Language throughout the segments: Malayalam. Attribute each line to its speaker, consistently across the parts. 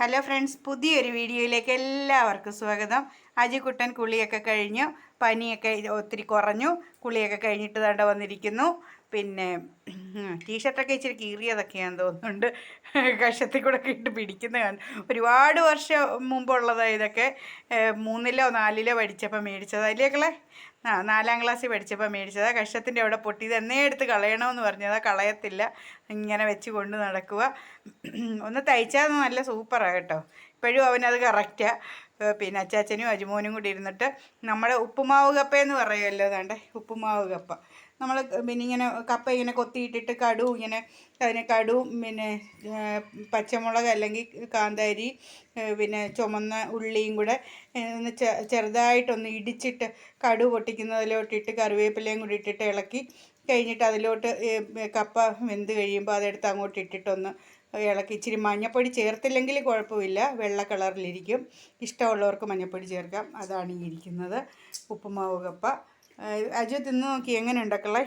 Speaker 1: ഹലോ ഫ്രണ്ട്സ് പുതിയൊരു വീഡിയോയിലേക്ക് എല്ലാവർക്കും സ്വാഗതം. അജിക്കുട്ടൻ കുളിയൊക്കെ കഴിഞ്ഞു പനിയൊക്കെ ഒത്തിരി കുറഞ്ഞു കുളിയൊക്കെ കഴിഞ്ഞിട്ട് തണ്ട വന്നിരിക്കുന്നു. പിന്നെ ടീഷർട്ടൊക്കെ ഇച്ചിരി കീറിയതൊക്കെയാണെന്ന് തോന്നുന്നുണ്ട്. കഷത്തിൽ കൂടെ ഒക്കെ ഇട്ട് പിടിക്കുന്ന കാണും. ഒരുപാട് വർഷം മുമ്പുള്ളതാണ് ഇതൊക്കെ. മൂന്നിലോ നാലിലോ പഠിച്ചപ്പോൾ അല്ലേക്കളെ ആ നാലാം ക്ലാസ്സിൽ പഠിച്ചപ്പോൾ മേടിച്ചതാ. കഷ്ടത്തിന്റെ അവിടെ പൊട്ടിയത് എന്നേ എടുത്ത് കളയണമെന്ന് പറഞ്ഞതാ. കളയത്തില്ല. ഇങ്ങനെ വെച്ച് കൊണ്ട് നടക്കുക ഒന്ന് തയ്ച്ചാൽ നല്ല സൂപ്പറാണ് കേട്ടോ. ഇപ്പോഴും അവനത് കറക്റ്റാണ് പിന്നെ അച്ചാച്ചനും അജുമോനും കൂടി ഇരുന്നിട്ട് നമ്മുടെ ഉപ്പുമാവ് കപ്പ എന്ന് പറയുമല്ലോ അതാണ്ട് ഉപ്പുമാവ് കപ്പ. നമ്മൾ പിന്നെ ഇങ്ങനെ കപ്പ ഇങ്ങനെ കൊത്തിയിട്ടിട്ട് കടു ഇങ്ങനെ അതിന് കടു പിന്നെ പച്ചമുളക് അല്ലെങ്കിൽ കാന്താരി പിന്നെ ചുമന്ന ഉള്ളിയും കൂടെ ഒന്ന് ചെറുതായിട്ടൊന്ന് ഇടിച്ചിട്ട് കടു പൊട്ടിക്കുന്നതിലോട്ടിട്ട് കറിവേപ്പിലയും കൂടി ഇട്ടിട്ട് ഇളക്കി കഴിഞ്ഞിട്ട് അതിലോട്ട് കപ്പ വെന്ത് കഴിയുമ്പോൾ അതെടുത്ത് അങ്ങോട്ട് ഇട്ടിട്ടൊന്ന് ഇളക്കി. ഇച്ചിരി മഞ്ഞപ്പൊടി ചേർത്തില്ലെങ്കിൽ കുഴപ്പമില്ല. വെള്ള കളറിലിരിക്കും. ഇഷ്ടമുള്ളവർക്ക് മഞ്ഞപ്പൊടി ചേർക്കാം. അതാണ് ഈ ഇരിക്കുന്നത്. ഉപ്പുമാവ് കപ്പ. അജു തിന്ന് നോക്കി എങ്ങനെ ഉണ്ടാക്കളെ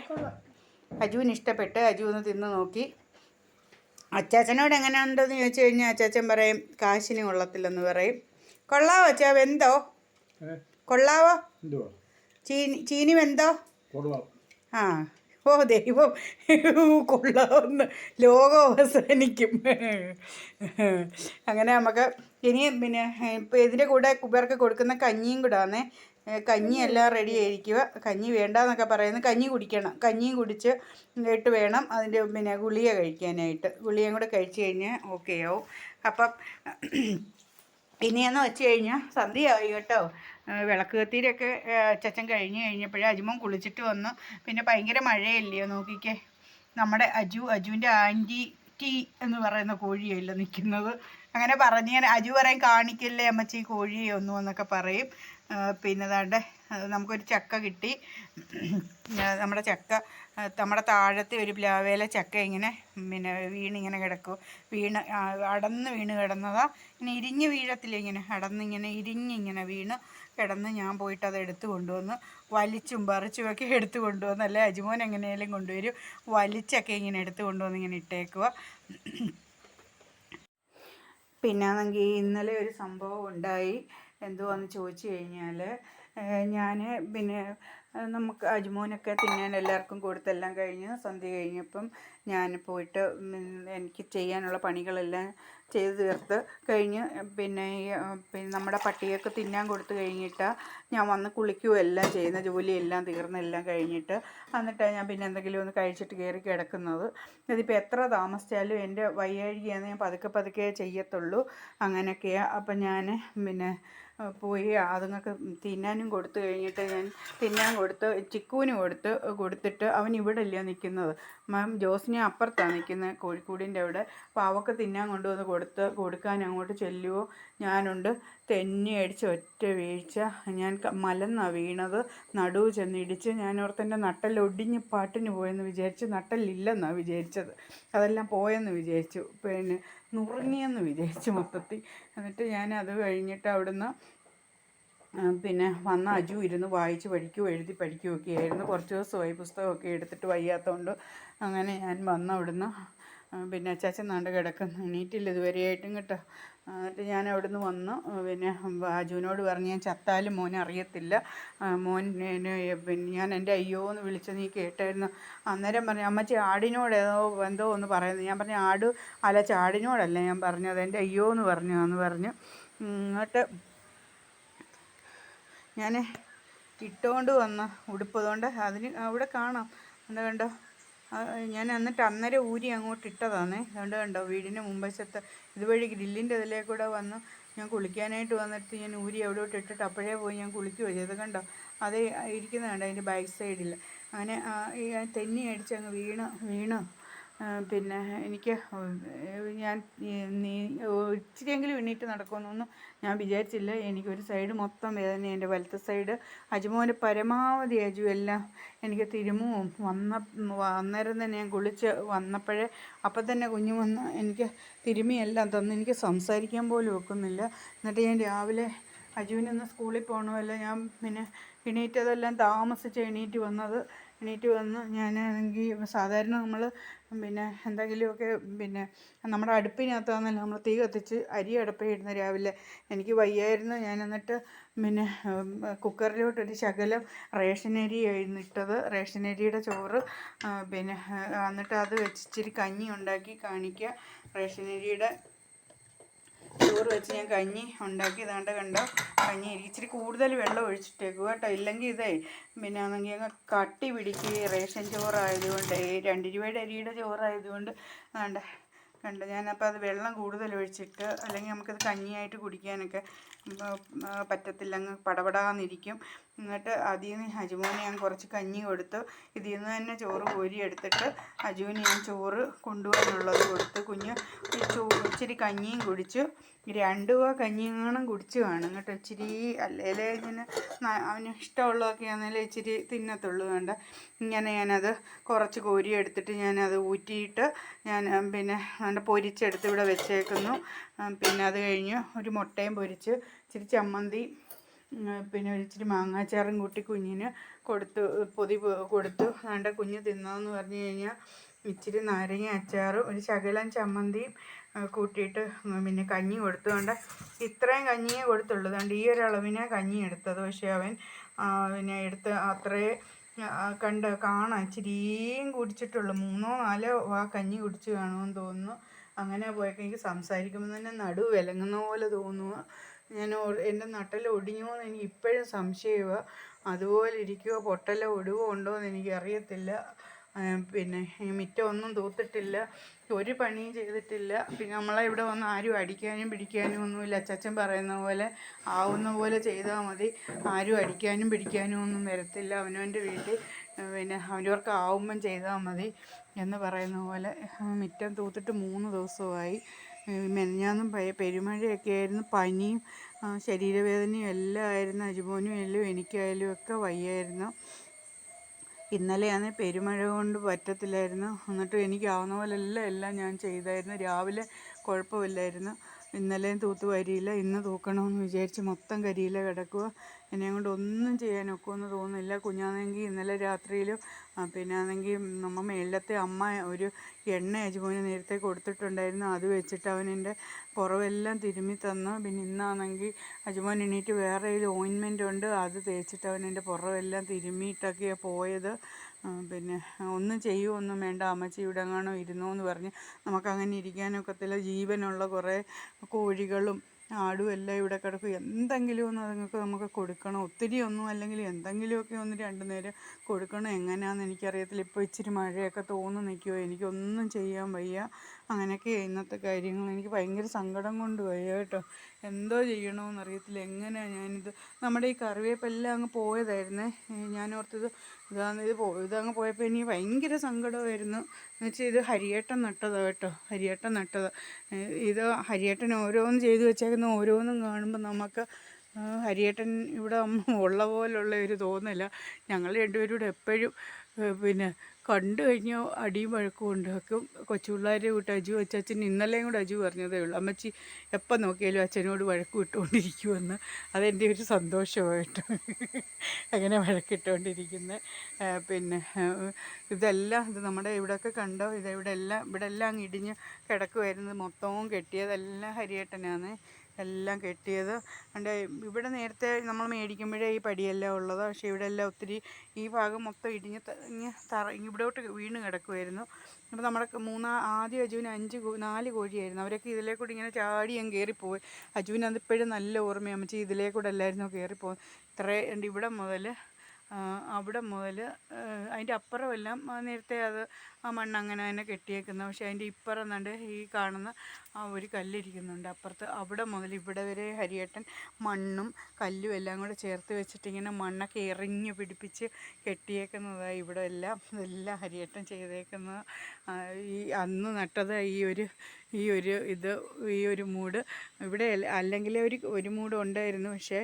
Speaker 1: അജുവിന് ഇഷ്ടപ്പെട്ട് അജു ഒന്ന് തിന്ന് നോക്കി. അച്ചാച്ചനോട് എങ്ങനെയുണ്ടെന്ന് ചോദിച്ചു കഴിഞ്ഞാൽ അച്ചാച്ചൻ പറയും കാശിന് കൊള്ളത്തില്ലെന്ന് പറയും. കൊള്ളാവോ അച്ഛാ വെന്തോ? കൊള്ളാവോ? ചീനി ചീനി വെന്തോ? ആ ഓ ദൈവം. കൊള്ളാവുന്ന ലോകം അവസാനിക്കും. അങ്ങനെ നമുക്ക് ഇനി പിന്നെ ഇപ്പം ഇതിന്റെ കൂടെ കുബേർക്ക് കൊടുക്കുന്ന കഞ്ഞിയും കൂടെ ആണേ കഞ്ഞി എല്ലാം റെഡി ആയിരിക്കുക. കഞ്ഞി വേണ്ടാന്നൊക്കെ പറയുന്നത് കഞ്ഞി കുടിക്കണം. കഞ്ഞിയും കുടിച്ച് ഇട്ട് വേണം അതിന്റെ പിന്നെ ഗുളിക കഴിക്കാനായിട്ട്. ഗുളികയും കൂടെ കഴിച്ച് കഴിഞ്ഞാൽ ഓക്കെ ആവും. അപ്പം ഇനിയെന്ന് വെച്ച് കഴിഞ്ഞാൽ സന്ധ്യയായി കേട്ടോ. വിളക്ക് കത്തിയിലൊക്കെ അച്ചച്ചൻ കഴിഞ്ഞ് കഴിഞ്ഞപ്പോഴേ അജുമോൻ കുളിച്ചിട്ട് വന്നു. പിന്നെ ഭയങ്കര മഴയല്ലയോ നോക്കിക്കേ. നമ്മുടെ അജു അജുവിന്റെ ആന്റി ടി എന്ന് പറയുന്ന കോഴിയല്ല നിൽക്കുന്നത് അങ്ങനെ പറഞ്ഞ് ഞാൻ അജു പറയും കാണിക്കല്ലേ അമ്മച്ചി കോഴിയെ എന്നൊക്കെ പറയും. പിന്നെ ദാണ്ടെ ആ, നമുക്കൊരു ചക്ക കിട്ടി. നമ്മുടെ ചക്ക നമ്മുടെ താഴത്തെ ഒരു പ്ലാവേല ചക്ക ഇങ്ങനെ പിന്നെ വീണിങ്ങനെ കിടക്കും. വീണ് അടന്ന് വീണ് കിടന്നതാ. ഇങ്ങനെ ഇരിഞ്ഞ് വീഴത്തില്ല ഇങ്ങനെ അടന്നിങ്ങനെ ഇരിഞ്ഞിങ്ങനെ വീണ് കിടന്ന് ഞാൻ പോയിട്ട് അത് എടുത്തു കൊണ്ടുവന്ന് വലിച്ചും പറിച്ചും ഒക്കെ എടുത്തു കൊണ്ടുവന്ന് അല്ലെ അജുമോൻ എങ്ങനെയാലും കൊണ്ടുവരും. വലിച്ചൊക്കെ ഇങ്ങനെ എടുത്തു കൊണ്ടുവന്ന് ഇങ്ങനെ ഇട്ടേക്കുക പിന്നാണെങ്കിൽ ഇന്നലെ ഒരു സംഭവം ഉണ്ടായി. എന്തുവാന്ന് ചോദിച്ചു കഴിഞ്ഞാൽ ഞാൻ പിന്നെ നമുക്ക് അജ്മോനൊക്കെ തിന്നാൻ എല്ലാവർക്കും കൊടുത്തെല്ലാം കഴിഞ്ഞ്. സന്ധ്യ കഴിഞ്ഞപ്പം ഞാൻ പോയിട്ട് എനിക്ക് ചെയ്യാനുള്ള പണികളെല്ലാം ചെയ്തു തീർത്ത് കഴിഞ്ഞ് പിന്നെ പിന്നെ നമ്മുടെ പട്ടിയൊക്കെ തിന്നാൻ കൊടുത്തു കഴിഞ്ഞിട്ട് ഞാൻ വന്ന് കുളിക്കുകയും എല്ലാം ചെയ്യുന്ന ജോലിയെല്ലാം തീർന്നെല്ലാം കഴിഞ്ഞിട്ട് എന്നിട്ടാണ് ഞാൻ പിന്നെ എന്തെങ്കിലും ഒന്ന് കഴിച്ചിട്ട് കയറി കിടക്കുന്നത്. ഇതിപ്പോൾ എത്ര താമസിച്ചാലും എന്റെ വയ്യാഴികയാണ് ഞാൻ പതുക്കെ പതുക്കെ ചെയ്യത്തുള്ളൂ. അങ്ങനെയൊക്കെയാണ് അപ്പം ഞാൻ പിന്നെ പോയി അതുങ്ങൾക്ക് തിന്നാനും കൊടുത്തു കഴിഞ്ഞിട്ട് ഞാൻ തിന്നാൻ കൊടുത്ത് ചിക്കുവിന് കൊടുത്ത് കൊടുത്തിട്ട് അവൻ ഇവിടെ അല്ല നിൽക്കുന്നത്. മാം ജോസിനെ അപ്പുറത്താണ് നിൽക്കുന്നത് കോഴിക്കോടിന്റെ അവിടെ. അപ്പോൾ അവൾക്ക് തിന്നാൻ കൊണ്ടുവന്ന് കൊടുത്ത് കൊടുക്കാൻ അങ്ങോട്ട് ചെല്ലുവോ? ഞാനുണ്ട്. തെന്നി അടിച്ച് ഒറ്റ വീഴ്ച. ഞാൻ മലന്നാണ് മലന്നാ വീണത്. നടുവ് ചെന്ന് ഇടിച്ച് ഞാൻ ഓർത്തെന്റെ നട്ടലൊടിഞ്ഞ് പാട്ടിന് പോയെന്ന് വിചാരിച്ച് നട്ടലില്ലെന്നാണ് വിചാരിച്ചത്. അതെല്ലാം പോയെന്ന് വിചാരിച്ചു. പിന്നെ നുറുങ്ങിയെന്ന് വിചാരിച്ചു മൊത്തത്തിൽ. എന്നിട്ട് ഞാൻ അത് കഴിഞ്ഞിട്ട് അവിടുന്ന് പിന്നെ വന്ന അജു ഇരുന്ന് വായിച്ച് പഠിക്കുകയോ എഴുതി പഠിക്കുകയൊക്കെ ആയിരുന്നു. കുറച്ച് ദിവസമായി പുസ്തകമൊക്കെ എടുത്തിട്ട് വയ്യാത്തതുകൊണ്ട് അങ്ങനെ ഞാൻ വന്ന അവിടുന്ന് പിന്നെ അച്ചാച്ചൻ നാണ്ട് കിടക്കുന്നു. എണീറ്റില്ല ഇതുവരെയായിട്ടും കേട്ടോ. എന്നിട്ട് ഞാൻ അവിടുന്ന് വന്നു. പിന്നെ അജുവിനോട് പറഞ്ഞ് ഞാൻ ചത്താലും മോനെ അറിയത്തില്ല. മോൻ പിന്നെ ഞാൻ എന്റെ അയ്യോ എന്ന് വിളിച്ച് നീ കേട്ടായിരുന്നു. അന്നേരം പറഞ്ഞു അമ്മച്ചി ആടിനോട് ഏതോ എന്തോ ഒന്ന് പറയുന്നത് ഞാൻ പറഞ്ഞു ആട് അല്ല ചാടിനോടല്ല ഞാൻ പറഞ്ഞത് എന്റെ അയ്യോ എന്ന് പറഞ്ഞു എന്ന് പറഞ്ഞു. എന്നിട്ട് ഞാൻ ഇട്ടുകൊണ്ട് വന്ന ഉടുപ്പതുകൊണ്ട് അതിന് അവിടെ കാണാം. എന്താ കണ്ടോ? ഞാൻ എന്നിട്ട് അന്നേരം ഊരി അങ്ങോട്ട് ഇട്ടതാണ് അതുകൊണ്ട് കണ്ടോ വീടിന്റെ മുമ്പശത്ത് ഇതുവഴി ഗ്രില്ലിന്റെ ഇതിലേ കൂടെ വന്ന്. ഞാൻ കുളിക്കാനായിട്ട് വന്നിട്ട് ഞാൻ ഊരി എവിടോട്ട് ഇട്ടിട്ട് അപ്പോഴേ പോയി ഞാൻ കുളിക്കുകയോ ചെയ്ത് കണ്ടോ അത് ഇരിക്കുന്നത് കണ്ടോ അതിന്റെ ബാക്ക് സൈഡിൽ. അങ്ങനെ തെന്നി അടിച്ച് അങ്ങ് വീണ് വീണ്. പിന്നെ എനിക്ക് ഞാൻ നീ ഇച്ചിരിയെങ്കിലും എണ്ണീറ്റ് നടക്കുമെന്നൊന്നും ഞാൻ വിചാരിച്ചില്ല. എനിക്കൊരു സൈഡ് മൊത്തം വേദന എന്റെ വലത്തെ സൈഡ് അജുമോന്റെ പരമാവധി അജു എല്ലാം എനിക്ക് തിരുമുവും വന്ന അന്നേരം തന്നെ ഞാൻ കുളിച്ച് വന്നപ്പോഴേ അപ്പം തന്നെ കുഞ്ഞു വന്ന് എനിക്ക് തിരുമിയെല്ലാം തന്ന്. എനിക്ക് സംസാരിക്കാൻ പോലും ഒക്കുന്നില്ല. എന്നിട്ട് ഞാൻ രാവിലെ അജുവിനൊന്ന് സ്കൂളിൽ പോകണമല്ലോ ഞാൻ പിന്നെ എണീറ്റതെല്ലാം താമസിച്ച് എണീറ്റ് വന്നത്. എണീറ്റ് വന്ന് ഞാനാണെങ്കിൽ സാധാരണ നമ്മൾ പിന്നെ എന്തെങ്കിലുമൊക്കെ പിന്നെ നമ്മുടെ അടുപ്പിനകത്താണെന്നല്ല നമ്മൾ തീ കത്തിച്ച് അരി അടുപ്പിടുന്ന രാവിലെ എനിക്ക് വയ്യായിരുന്നു. ഞാൻ എന്നിട്ട് പിന്നെ കുക്കറിലോട്ടൊരു ശകലം അരി ഇട്ടത്. റേഷൻ അരിയുടെ ചോറ് പിന്നെ എന്നിട്ട് അത് വെച്ചിച്ചിരി കഞ്ഞി ഉണ്ടാക്കി കാണിക്കുക. റേഷൻ അരിയുടെ ചോറ് വെച്ച് ഞാൻ കഞ്ഞി ഉണ്ടാക്കി ഇതാണ്ട് കണ്ടോ? കഞ്ഞി ഇച്ചിരി കൂടുതൽ വെള്ളം ഒഴിച്ചിട്ടേക്കുക കേട്ടോ. ഇല്ലെങ്കിൽ ഇതേ പിന്നെ ആണെങ്കിൽ അങ്ങ് കട്ടി പിടിക്കുക റേഷൻ ചോറായതുകൊണ്ട് രണ്ട് രൂപയുടെ അരിയുടെ ചോറായതുകൊണ്ട് വേണ്ട കണ്ടോ? ഞാനപ്പോൾ അത് വെള്ളം കൂടുതൽ ഒഴിച്ചിട്ട് അല്ലെങ്കിൽ നമുക്കത് കഞ്ഞിയായിട്ട് കുടിക്കാനൊക്കെ പറ്റത്തില്ല. അങ്ങ് പടപടാന്നിരിക്കും. എന്നിട്ട് അതിൽ നിന്ന് അജുമോന് ഞാൻ കുറച്ച് കഞ്ഞി കൊടുത്തു. ഇതിൽ നിന്ന് തന്നെ ചോറ് കോരി എടുത്തിട്ട് അജുവിന് ഞാൻ ചോറ് കൊണ്ടുപോകാനുള്ളത് കൊടുത്ത്. കുഞ്ഞ് ഇച്ചിരി കഞ്ഞിയും കുടിച്ചു. രണ്ടു രൂപ കഞ്ഞിങ്ങാണം കുടിച്ചു കാണും. കേട്ടോ ഇച്ചിരി അല്ലേലേ ഇങ്ങനെ അവന് ഇഷ്ടമുള്ളതൊക്കെ ആണെങ്കിലും ഇച്ചിരി തിന്നത്തുള്ളൂ വേണ്ട ഇങ്ങനെ ഞാനത് കുറച്ച് കോരി എടുത്തിട്ട് ഞാനത് ഊറ്റിയിട്ട് ഞാൻ പിന്നെ അതിന്റെ പൊരിച്ചെടുത്ത് ഇവിടെ വെച്ചേക്കുന്നു. പിന്നെ അത് കഴിഞ്ഞ് ഒരു മുട്ടയും പൊരിച്ച് ഇച്ചിരി ചമ്മന്തി പിന്നെ ഒരു ഇച്ചിരി മാങ്ങാച്ചാറും കൂട്ടി കുഞ്ഞിന് കൊടുത്തു പൊതി പൊ- കൊടുത്തു. വേണ്ട കുഞ്ഞ് തിന്നതെന്ന് പറഞ്ഞു കഴിഞ്ഞാൽ ഇച്ചിരി നാരങ്ങ അച്ചാറും ഒരു ശകലം ചമ്മന്തിയും കൂട്ടിയിട്ട് പിന്നെ കഞ്ഞി കൊടുത്തുകൊണ്ട് ഇത്രയും കഞ്ഞിയേ കൊടുത്തുള്ളൂ. അതുകൊണ്ട് ഈ ഒരളവിനെ കഞ്ഞി എടുത്തത്. പക്ഷേ അവൻ പിന്നെ എടുത്ത് അത്രേ കണ്ട് കാണാം ഇച്ചിരിയും കുടിച്ചിട്ടുള്ളൂ. മൂന്നോ നാലോ ആ കഞ്ഞി കുടിച്ച് കാണുമെന്ന് തോന്നുന്നു. അങ്ങനെ പോയൊക്കെ എനിക്ക് സംസാരിക്കുമ്പോൾ തന്നെ നടു വിലങ്ങുന്ന പോലെ തോന്നുക ഞാൻ എന്റെ നട്ടൽ ഒടിഞ്ഞോ എന്ന് എനിക്ക് ഇപ്പോഴും സംശയമാണ് അതുപോലെ ഇരിക്കുമോ പൊട്ടലോ ഒടുവോ ഉണ്ടോ എന്ന് എനിക്ക് അറിയത്തില്ല ആ, പിന്നെ ഈ മിറ്റം ഒന്നും തൂത്തിട്ടില്ല ഒരു പണിയും ചെയ്തിട്ടില്ല. പിന്നെ നമ്മളെ ഇവിടെ വന്ന് ആരും അടിക്കാനും പിടിക്കാനും ഒന്നുമില്ല. അച്ചച്ചൻ പറയുന്ന പോലെ ആവുന്ന പോലെ ചെയ്താൽ മതി. ആരും അടിക്കാനും പിടിക്കാനും ഒന്നും വരത്തില്ല. അവനവന്റെ വീട്ടിൽ പിന്നെ അവനവർക്ക് ആവുമ്പം ചെയ്താൽ മതി എന്ന് പറയുന്ന പോലെ മിറ്റം തൂത്തിട്ട് മൂന്ന് ദിവസമായി. മെനഞ്ഞാന്നും പെരുമഴയൊക്കെ ആയിരുന്നു. പനിയും ശരീരവേദനയും എല്ലാം ആയിരുന്നു. അജുമോനും എല്ലാം എനിക്കായാലും ഒക്കെ വയ്യായിരുന്നു. ഇന്നലെയാണ് പെരുമഴ കൊണ്ട് പറ്റത്തില്ലായിരുന്നു. എന്നിട്ടും എനിക്കാവുന്ന പോലെ എല്ലാം ഞാൻ ചെയ്തായിരുന്നു. രാവിലെ കുഴപ്പമില്ലായിരുന്നു. ഇന്നലെയും തൂത്ത് വരിയില്ല. ഇന്ന് തൂക്കണമെന്ന് വിചാരിച്ച് മൊത്തം കരിയില കിടക്കുക. എന്നെ കൊണ്ട് ഒന്നും ചെയ്യാൻ ഒക്കുമെന്ന് തോന്നുന്നില്ല. കുഞ്ഞാണെങ്കിൽ ഇന്നലെ രാത്രിയിലും പിന്നെ ആണെങ്കിൽ നമ്മ മേളിലത്തെ അമ്മ ഒരു എണ്ണ യജമാന് നേരത്തെ കൊടുത്തിട്ടുണ്ടായിരുന്നു. അത് വെച്ചിട്ട് അവൻ എന്റെ പുറവെല്ലാം തിരുമ്മി തന്നു. പിന്നെ ഇന്നാണെങ്കിൽ അജുമോൻ എണീറ്റ് വേറെ ഒരു ഓയിൻമെന്റ് ഉണ്ട്. അത് തേച്ചിട്ട് അവൻ എന്റെ പുറവെല്ലാം തിരുമ്മിയിട്ടൊക്കെയാണ് പോയത് പിന്നെ ഒന്നും ചെയ്യുമൊന്നും വേണ്ട. അമ്മച്ചി ഇവിടെ എങ്ങാണോ ഇരുന്നോ എന്ന് പറഞ്ഞ് നമുക്കങ്ങനെ ഇരിക്കാനൊക്കത്തില്ല. ജീവനുള്ള കുറേ കോഴികളും ആടും എല്ലാം ഇവിടെ കിടക്കും. എന്തെങ്കിലും ഒന്ന് അതുങ്ങൾക്ക് നമുക്ക് കൊടുക്കണം. ഒത്തിരി ഒന്നും അല്ലെങ്കിൽ എന്തെങ്കിലുമൊക്കെ ഒന്ന് രണ്ട് നേരം കൊടുക്കണം. എങ്ങനെയാണെന്ന് എനിക്കറിയത്തില്ല. ഇപ്പോൾ ഇച്ചിരി മഴയൊക്കെ തോന്നി നിൽക്കുമോ എനിക്കൊന്നും ചെയ്യാൻ വയ്യ. അങ്ങനെയൊക്കെ ഇന്നത്തെ കാര്യങ്ങൾ എനിക്ക് ഭയങ്കര സങ്കടം കൊണ്ട് വയ്യ കേട്ടോ. എന്തോ ചെയ്യണമെന്ന് അറിയത്തില്ല. എങ്ങനെയാണ് ഞാനിത്? നമ്മുടെ ഈ കറിവേപ്പെല്ലാം അങ്ങ് പോയതായിരുന്നേ. ഞാൻ ഓർത്തത് ഇതാന്ന് ഇത് പോ ഇതങ്ങ് പോയപ്പോൾ എനിക്ക് ഭയങ്കര സങ്കടമായിരുന്നു. എന്ന് വെച്ചാൽ ഇത് ഹരിയേട്ടൻ നട്ടതാണ് കേട്ടോ. ഹരിയേട്ടൻ നട്ടത്. ഇത് ഹരിയേട്ടൻ ഓരോന്ന് ചെയ്തു വെച്ചേക്കുന്ന ഓരോന്നും കാണുമ്പോൾ നമുക്ക് ഹരിയേട്ടൻ ഇവിടെ ഉള്ള പോലുള്ള ഒരു തോന്നല. ഞങ്ങൾ രണ്ടുപേരും കൂടെ എപ്പോഴും പിന്നെ കണ്ടു കഴിഞ്ഞാൽ അടിയും വഴക്കും ഉണ്ടാക്കും കൊച്ചു പിള്ളേരെ വിട്ട് അജു അച്ചാച്ചൻ ഇന്നലെയും കൂടെ അജു പറഞ്ഞതേ ഉള്ളൂ. അമ്മച്ചി എപ്പം നോക്കിയാലും അച്ഛനോട് വഴക്ക് വിട്ടുകൊണ്ടിരിക്കുമെന്ന് അതെന്റെ ഒരു സന്തോഷമായിട്ട് അങ്ങനെ വഴക്കിട്ടുകൊണ്ടിരിക്കുന്നത് പിന്നെ ഇതെല്ലാം ഇത് നമ്മുടെ ഇവിടെയൊക്കെ കണ്ടോ? ഇത് ഇവിടെ എല്ലാം ഇവിടെ എല്ലാം ഇടിഞ്ഞ് കിടക്കുമായിരുന്നു മൊത്തവും കെട്ടിയതെല്ലാം ഹരിയേട്ടനാണ്. എല്ലാം കെട്ടിയത്. അണ്ട് ഇവിടെ നേരത്തെ നമ്മൾ മേടിക്കുമ്പോഴേ ഈ പടിയെല്ലാം ഉള്ളത്. പക്ഷേ ഇവിടെ എല്ലാം ഒത്തിരി ഈ ഭാഗം മൊത്തം ഇടിഞ്ഞ് ഇങ്ങ് തറ ഇവിടോട്ട് വീണ് കിടക്കുമായിരുന്നു അപ്പോൾ നമ്മുടെ മൂന്നാ ആദ്യം അജുവിന് അഞ്ച് നാല് കോഴിയായിരുന്നു. അവരൊക്കെ ഇതിലേ കൂടി ഇങ്ങനെ ചാടി അങ്ങ് കയറിപ്പോയി. അജുവിന് അതിപ്പോഴും നല്ല ഓർമ്മയാണ്. അമ്മച്ചി ഇതിലേ കൂടെ അല്ലായിരുന്നു കയറിപ്പോയി ഇത്രേ ഇവിടെ മുതൽ അവിടെ മുതൽ അതിന്റെ അപ്പുറമെല്ലാം നേരത്തെ അത് ആ മണ്ണ് അങ്ങനെ തന്നെ കെട്ടിയേക്കുന്നത് പക്ഷേ അതിന്റെ ഇപ്പുറം ഈ കാണുന്ന ആ ഒരു കല്ലിരിക്കുന്നുണ്ട് അപ്പുറത്ത്. അവിടെ മുതൽ ഇവിടെ വരെ ഹരിയേട്ടൻ മണ്ണും കല്ലും എല്ലാം കൂടെ ചേർത്ത് വെച്ചിട്ടിങ്ങനെ മണ്ണൊക്കെ എറിഞ്ഞ് പിടിപ്പിച്ച് കെട്ടിയേക്കുന്നതാണ് ഇവിടെ എല്ലാം ഇതെല്ലാം ഹരിയേട്ടൻ ചെയ്തേക്കുന്നത്. ഈ അന്ന് നട്ടത് ഈ ഒരു ഈ ഒരു ഇത് ഈ ഒരു മൂട് ഇവിടെ അല്ലെങ്കിൽ ഒരു ഒരു മൂട് ഉണ്ടായിരുന്നു. പക്ഷേ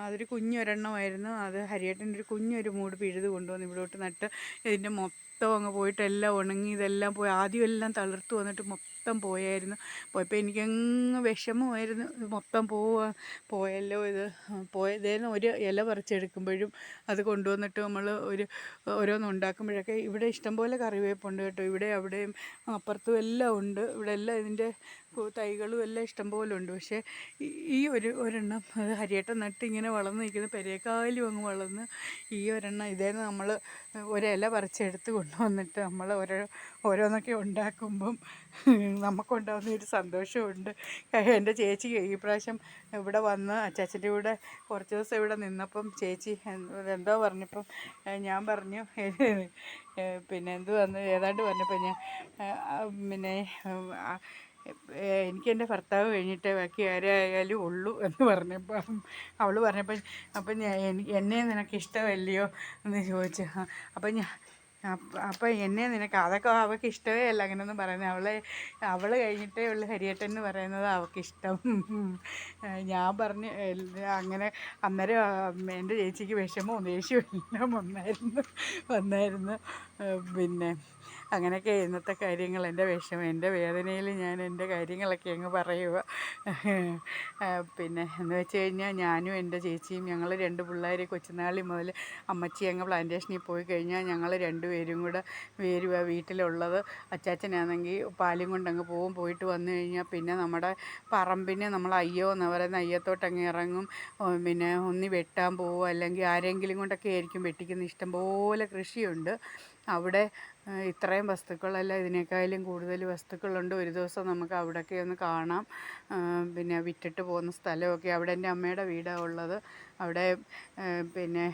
Speaker 1: അതൊരു കുഞ്ഞൊരെണ്ണമായിരുന്നു. അത് ഹരിയേട്ടന്റെ ഒരു കുഞ്ഞൊരു മൂട് പിഴുത് കൊണ്ടുവന്ന് ഇവിടോട്ട് നട്ട് ഇതിന്റെ മൊത്തം അങ്ങ് പോയിട്ട് എല്ലാം ഉണങ്ങി ഇതെല്ലാം പോയി ആദ്യം എല്ലാം തളിർത്ത് വന്നിട്ട് മൊത്തം മൊത്തം പോയായിരുന്നു. പോയപ്പോൾ എനിക്കങ്ങ് വിഷമമായിരുന്നു. മൊത്തം പോവാ പോയല്ലോ ഇത്. പോയതേന്ന് ഒരു ഇല പറിച്ചെടുക്കുമ്പോഴും അത് കൊണ്ടുവന്നിട്ട് നമ്മൾ ഒരു ഓരോന്ന് ഉണ്ടാക്കുമ്പോഴൊക്കെ ഇവിടെ ഇഷ്ടംപോലെ കറിവേപ്പുണ്ട് കേട്ടോ. ഇവിടെ അവിടെയും അപ്പുറത്തും എല്ലാം ഉണ്ട്. ഇവിടെ എല്ലാം ഇതിന്റെ തൈകളും എല്ലാം ഇഷ്ടംപോലെ ഉണ്ട്. പക്ഷേ ഈ- ഒരു ഒരെണ്ണം അത് ഹരിയേട്ടൻ നട്ട് ഇങ്ങനെ വളർന്ന് നിൽക്കുന്ന പെരേക്കാലും അങ്ങ് വളർന്ന് ഈ ഒരെണ്ണം ഇതേന്ന് നമ്മൾ ഒരില പറിച്ചെടുത്ത് കൊണ്ടുവന്നിട്ട് നമ്മൾ ഓരോ ഓരോന്നൊക്കെ ഉണ്ടാക്കുമ്പം നമുക്കുണ്ടാകുന്ന ഒരു സന്തോഷമുണ്ട്. എന്റെ ചേച്ചി ഈ പ്രാവശ്യം ഇവിടെ വന്ന് അച്ചാച്ചന്റെ കൂടെ കുറച്ച് ദിവസം ഇവിടെ നിന്നപ്പം ചേച്ചി എന്തോ പറഞ്ഞപ്പം ഞാൻ പറഞ്ഞു പിന്നെ എന്ത് വന്ന് ഏതാണ്ട് പറഞ്ഞപ്പോൾ ഞാൻ പിന്നെ എനിക്കെന്റെ ഭർത്താവ് കഴിഞ്ഞിട്ട് ബാക്കി ആരായാലും ഉള്ളൂ എന്ന് പറഞ്ഞപ്പം അവൾ പറഞ്ഞപ്പോൾ അപ്പം എന്നെ നിനക്ക് ഇഷ്ടമല്ലയോ എന്ന് ചോദിച്ചു. അപ്പം ഞാൻ അപ്പം എന്നെ നിനക്ക് അതൊക്കെ അവൾക്ക് ഇഷ്ടമേ അല്ല അങ്ങനെയൊന്നും പറയുന്നത് അവളെ അവൾ കഴിഞ്ഞിട്ടേ ഉള്ളു ഹരിയേട്ടൻ എന്ന് പറയുന്നത് അവൾക്ക് ഇഷ്ടം ഞാൻ പറഞ്ഞ് അങ്ങനെ അന്നേരം എന്റെ ചേച്ചിക്ക് വിഷമവും ദേഷ്യവും എല്ലാം വന്നായിരുന്നു വന്നായിരുന്നു. പിന്നെ അങ്ങനെയൊക്കെ ഇന്നത്തെ കാര്യങ്ങൾ എന്റെ വിഷമം എന്റെ വേദനയിൽ ഞാൻ എന്റെ കാര്യങ്ങളൊക്കെ അങ്ങ് പറയുക. പിന്നെ എന്ന് വെച്ച് കഴിഞ്ഞാൽ ഞാനും എന്റെ ചേച്ചിയും ഞങ്ങൾ രണ്ട് പിള്ളേർ കൊച്ചുനാളി മുതൽ അമ്മച്ചി അങ്ങ് പ്ലാന്റേഷനിൽ പോയി കഴിഞ്ഞാൽ ഞങ്ങൾ രണ്ടുപേരും കൂടെ വരുക വീട്ടിലുള്ളത്. അച്ചാച്ചനാണെങ്കിൽ പാലും കൊണ്ടങ്ങ് പോവും പോയിട്ട് വന്നു കഴിഞ്ഞാൽ പിന്നെ നമ്മുടെ പറമ്പിന് നമ്മൾ അയ്യോ എന്ന് പറയുന്ന അയ്യത്തോട്ടങ്ങ് ഇറങ്ങും. പിന്നെ ഒന്നി വെട്ടാൻ പോവും അല്ലെങ്കിൽ ആരെങ്കിലും കൊണ്ടൊക്കെ ആയിരിക്കും വെട്ടിക്കുന്ന ഇഷ്ടംപോലെ കൃഷിയുണ്ട്. അവിടെ ഇത്രയും വസ്തുക്കളല്ല ഇതിനേക്കാളും കൂടുതൽ വസ്തുക്കളുണ്ട്. ഒരു ദിവസം നമുക്ക് അവിടെയൊക്കെ ഒന്ന് കാണാം. പിന്നെ വിറ്റിട്ട് പോകുന്ന സ്ഥലമൊക്കെ. അവിടെ എന്റെ അമ്മയുടെ വീടാണ് ഉള്ളത്. അവിടെ പിന്നെ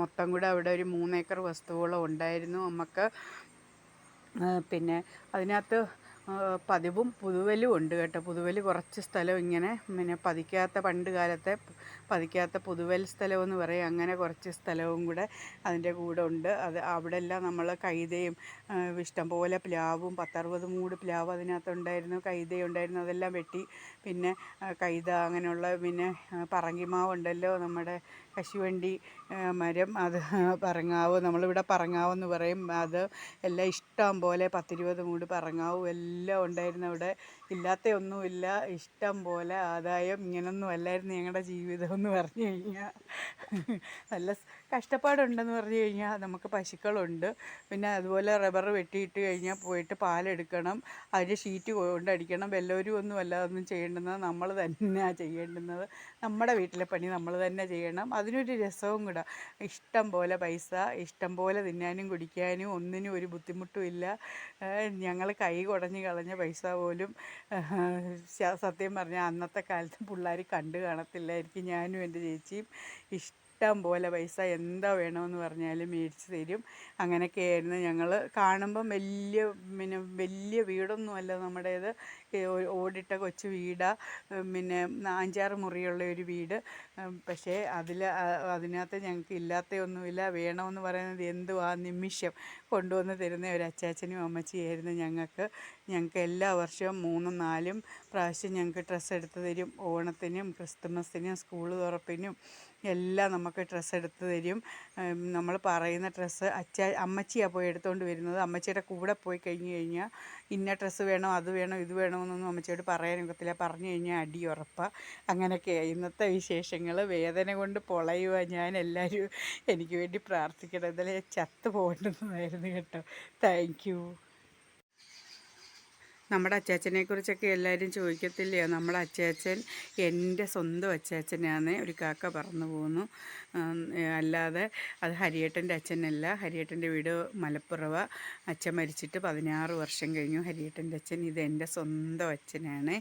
Speaker 1: മൊത്തം കൂടെ അവിടെ ഒരു മൂന്നേക്കർ വസ്തുവോളം ഉണ്ടായിരുന്നു. നമുക്ക് പിന്നെ അതിനകത്ത് പതിവും പുതുവലും ഉണ്ട് കേട്ടോ. പുതുവൽ കുറച്ച് സ്ഥലം ഇങ്ങനെ പിന്നെ പതിക്കാത്ത പണ്ട് കാലത്തെ പതിക്കാത്ത പുതുവൽ സ്ഥലമെന്ന് പറയും. അങ്ങനെ കുറച്ച് സ്ഥലവും കൂടെ അതിന്റെ കൂടെ ഉണ്ട്. അത് അവിടെ എല്ലാം നമ്മൾ കൈതയും ഇഷ്ടം ഇഷ്ടംപോലെ പ്ലാവും പത്തറുപത് മൂട് പ്ലാവ് അതിനകത്തുണ്ടായിരുന്നു. കൈതയും ഉണ്ടായിരുന്നു. അതെല്ലാം വെട്ടി പിന്നെ കൈത അങ്ങനെയുള്ള പിന്നെ പറങ്കിമാവുണ്ടല്ലോ നമ്മുടെ കശുവണ്ടി മരം അത് പറങ്ങാവ് നമ്മളിവിടെ പറങ്ങാവെന്ന് പറയും. അത് എല്ലാം ഇഷ്ടം പോലെ പത്തിരുപത് മൂട് പറങ്ങാവും എല്ലാം ഉണ്ടായിരുന്നു അവിടെ. ഇല്ലാത്ത ഒന്നുമില്ല. ഇഷ്ടം പോലെ ആദായം ഇങ്ങനൊന്നും അല്ലായിരുന്നു ഞങ്ങളുടെ ജീവിതം എന്ന് പറഞ്ഞു കഴിഞ്ഞാൽ നല്ല കഷ്ടപ്പാടുണ്ടെന്ന് പറഞ്ഞു കഴിഞ്ഞാൽ നമുക്ക് പശുക്കളുണ്ട്. പിന്നെ അതുപോലെ റബ്ബർ വെട്ടിയിട്ട് കഴിഞ്ഞാൽ പോയിട്ട് പാലെടുക്കണം. അതിന് ഷീറ്റ് കൊണ്ടടിക്കണം. എല്ലാവരും ഒന്നും അല്ലാതൊന്നും ചെയ്യേണ്ടുന്നത് നമ്മൾ തന്നെയാണ് ചെയ്യേണ്ടുന്നത്. നമ്മുടെ വീട്ടിലെ പണി നമ്മൾ തന്നെ ചെയ്യണം. അതിനൊരു രസവും കൂടെ. ഇഷ്ടം പോലെ പൈസ ഇഷ്ടം പോലെ തിന്നാനും കുടിക്കാനും ഒന്നിനും ഒരു ബുദ്ധിമുട്ടും ഇല്ല. ഞങ്ങൾ കൈ കുടഞ്ഞ് കളഞ്ഞ പൈസ പോലും സത്യം പറഞ്ഞാൽ അന്നത്തെ കാലത്ത് പിള്ളേർ കണ്ടു കാണത്തില്ലായിരിക്കും ഞാനും എന്റെ ചേച്ചിയും. ഇഷ്ടം പോലെ പൈസ എന്താ വേണമെന്ന് പറഞ്ഞാലും മേടിച്ച് തരും. അങ്ങനെയൊക്കെയായിരുന്നു ഞങ്ങൾ കാണുമ്പം വലിയ പിന്നെ വലിയ വീടൊന്നുമല്ല നമ്മുടേത്. ഓടിട്ട കൊച്ചു വീടാണ് പിന്നെ അഞ്ചാറ് മുറിയുള്ള ഒരു വീട്. പക്ഷേ അതിൽ അതിനകത്ത് ഞങ്ങൾക്ക് ഇല്ലാത്തതൊന്നുമില്ല വേണമെന്ന് പറയുന്നത് എന്തു ആ നിമിഷം കൊണ്ടുവന്ന് തരുന്ന ഒരു അച്ചാച്ചനും അമ്മച്ചിയായിരുന്നു ഞങ്ങൾക്ക്. ഞങ്ങൾക്ക് എല്ലാ വർഷവും മൂന്നും നാലും പ്രാവശ്യം ഞങ്ങൾക്ക് ഡ്രസ്സ് എടുത്ത് തരും. ഓണത്തിനും ക്രിസ്തുമസിനും സ്കൂൾ തുറപ്പിനും. എല്ലാം നമുക്ക് ഡ്രസ്സ് എടുത്ത് തരും. നമ്മൾ പറയുന്ന ഡ്രസ്സ് അച്ഛ അമ്മച്ചിയാണ് പോയി എടുത്തുകൊണ്ട് വരുന്നത്. അമ്മച്ചിയുടെ കൂടെ പോയി കഴിഞ്ഞ് കഴിഞ്ഞാൽ ഇന്ന ഡ്രസ്സ് വേണോ അത് വേണോ ഇത് വേണമെന്നൊന്നും അമ്മച്ചിയോട് പറയാനൊക്കത്തില്ല പറഞ്ഞു കഴിഞ്ഞാൽ അടി ഉറപ്പാണ് അങ്ങനെയൊക്കെയാണ് ഇന്നത്തെ വിശേഷങ്ങൾ വേദന കൊണ്ട് പൊളയുക ഞാൻ എല്ലാവരും എനിക്ക് വേണ്ടി പ്രാർത്ഥിക്കണം. എന്നാലും ഞാൻ ചത്തു പോകേണ്ടതായിരുന്നു കേട്ടോ. താങ്ക് നമ്മുടെ അച്ചാച്ചനെക്കുറിച്ചൊക്കെ എല്ലാവരും ചോദിക്കത്തില്ലയോ നമ്മുടെ അച്ചാച്ചൻ എന്റെ സ്വന്തം അച്ചാച്ചനാണ്. ഒരു കാക്ക പറന്നു പോകുന്നു അല്ലാതെ അത് ഹരിയേട്ടന്റെ അച്ഛനല്ല. ഹരിയേട്ടന്റെ വീട് മലപ്പുറവ. അച്ഛൻ മരിച്ചിട്ട് പതിനാറ് വർഷം കഴിഞ്ഞു. ഹരിയേട്ടന്റെ അച്ഛൻ ഇത് എന്റെ സ്വന്തം അച്ഛനാണ്.